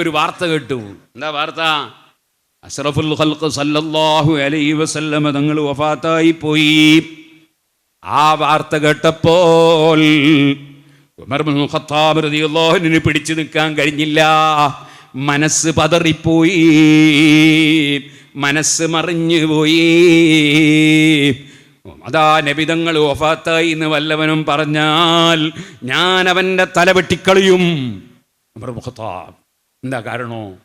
ഒരു വാർത്ത കേട്ടു. എന്താ വാർത്ത? അസ്റഫുൽ ഖൽഖ് സല്ലല്ലാഹു അലൈഹി വസല്ലമ തങ്ങൾ വഫാത്തായി പോയി. ആ വാർത്ത കേട്ടപ്പോൾ ഉമർ ഖത്താബ് റളിയല്ലാഹു അൻഹുവിന് പിടിച്ചു നിൽക്കാൻ കഴിഞ്ഞില്ല. മനസ്സ് പതറിപ്പോയി. മനസ്സ് മറിഞ്ഞു പോയി അതാ നബിതങ്ങൾ ഒഫാത്തായി എന്ന് വല്ലവനും പറഞ്ഞാൽ ഞാൻ അവന്റെ തല വെട്ടിക്കളിയും. എന്താ കാരണോ?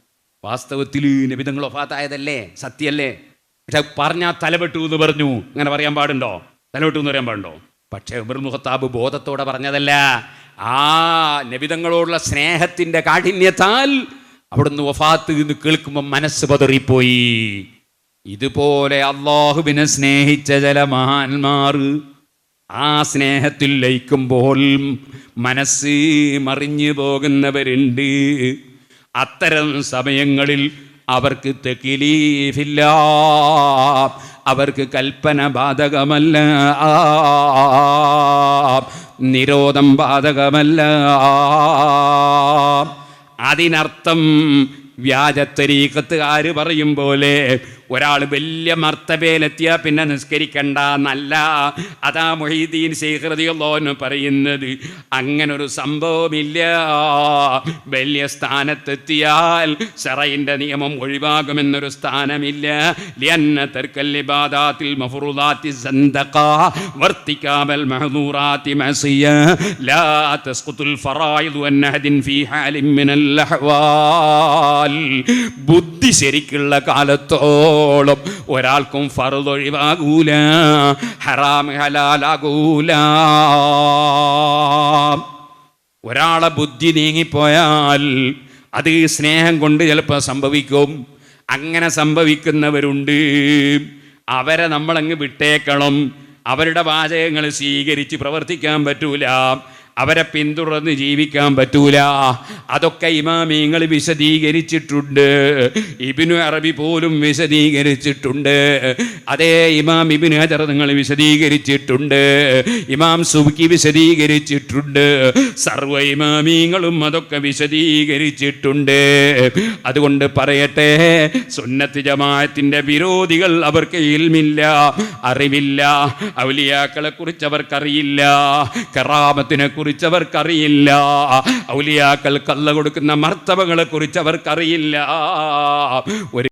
വാസ്തവത്തിൽ നബിതങ്ങൾ ഒഫാത്തായതല്ലേ സത്യല്ലേ പക്ഷെ പറഞ്ഞാൽ തലവെട്ടു എന്ന് പറഞ്ഞു. അങ്ങനെ പറയാൻ പാടുണ്ടോ? തലവെട്ടു എന്ന് പറയാൻ പാടുണ്ടോ? പക്ഷേ ഉമർ മുഹത്താബ് ബോധത്തോടെ പറഞ്ഞതല്ല. ആ നബിതങ്ങളോടുള്ള സ്നേഹത്തിന്റെ കാഠിന്യത്താൽ അവിടുന്ന് വഫാത്ത് എന്ന് കേൾക്കുമ്പോൾ മനസ്സ് പതറിപ്പോയി. ഇതുപോലെ അള്ളാഹുവിനെ സ്നേഹിച്ച ചില മഹാന്മാർ ആ സ്നേഹത്തിൽ ലയിക്കുമ്പോൾ മനസ്സ് മറിഞ്ഞു പോകുന്നവരുണ്ട്. അത്തരം സമയങ്ങളിൽ അവർക്ക് തെക്കിലീഫില്ല അവർക്ക് കൽപ്പന ബാധകമല്ല. നിരോധം ബാധകമല്ല. അതിനർത്ഥം വ്യാജത്തരീക്കത്തുകാർ പറയും പോലെ ഒരാൾ വലിയ മർത്തബയിലെത്തിയാൽ പിന്നെ നിസ്കരിക്കണ്ട നല്ല അതാ മൊഹീദ്ദീൻ ശേഖൃതിയുള്ളോന്ന് പറയുന്നത്. അങ്ങനൊരു സംഭവമില്ല. വലിയ സ്ഥാനത്തെത്തിയാൽ ഷറയിന്റെ നിയമം ഒഴിവാകുമെന്നൊരു സ്ഥാനമില്ല. ലിയന്ന തർക്കല്ലിബാദാത്തിൽ മഫറുദാത്തി സന്തക വർത്തിക്കാബൽ മഹദൂറാത്തി മസിയ ലാ തസ്ഖുതുൽ ഫറായിദു അന്നഹദിൻ ഫീ ഹാലിൻ മിനൽ അഹ്വാൽ ബുദ്ധി ശരിക്കുള്ള കാലത്തോളം ഒരാൾക്കും ഫറുദ് ഒഴിവാകൂല. ഹറാം ഹലാലാകൂല. ഒരാളെ ബുദ്ധി നീങ്ങിപ്പോയാൽ അത് സ്നേഹം കൊണ്ട് ചിലപ്പോൾ സംഭവിക്കും. അങ്ങനെ സംഭവിക്കുന്നവരുണ്ട്. അവരെ നമ്മളങ്ങ് വിട്ടേക്കണം. അവരുടെ വാചകങ്ങൾ സ്വീകരിച്ച് പ്രവർത്തിക്കാൻ പറ്റൂല. അവരെ പിന്തുടർന്ന് ജീവിക്കാൻ പറ്റൂല. അതൊക്കെ ഇമാമിങ്ങൾ വിശദീകരിച്ചിട്ടുണ്ട്. ഇബിനു അറബി പോലും വിശദീകരിച്ചിട്ടുണ്ട്. അതേ ഇമാം ഇബിന് ഹജർ നിങ്ങൾ വിശദീകരിച്ചിട്ടുണ്ട്. ഇമാം സുബിക്ക് വിശദീകരിച്ചിട്ടുണ്ട്. സർവ ഇമാമിങ്ങളും അതൊക്കെ വിശദീകരിച്ചിട്ടുണ്ട്. അതുകൊണ്ട് പറയട്ടെ സുന്നത്ത് ജമാഅത്തിന്റെ വിരോധികൾ അവർക്ക് ഇൽമില്ല അറിവില്ല ഔലിയാക്കളെ കുറിച്ച് അവർക്കറിയില്ല കറാമത്തിനെ കുറിച്ച് അവർക്കറിയില്ല ഔലിയാക്കൾ കള്ള കൊടുക്കുന്ന മർത്തവങ്ങളെ കുറിച്ച് അവർക്കറിയില്ല ഒരു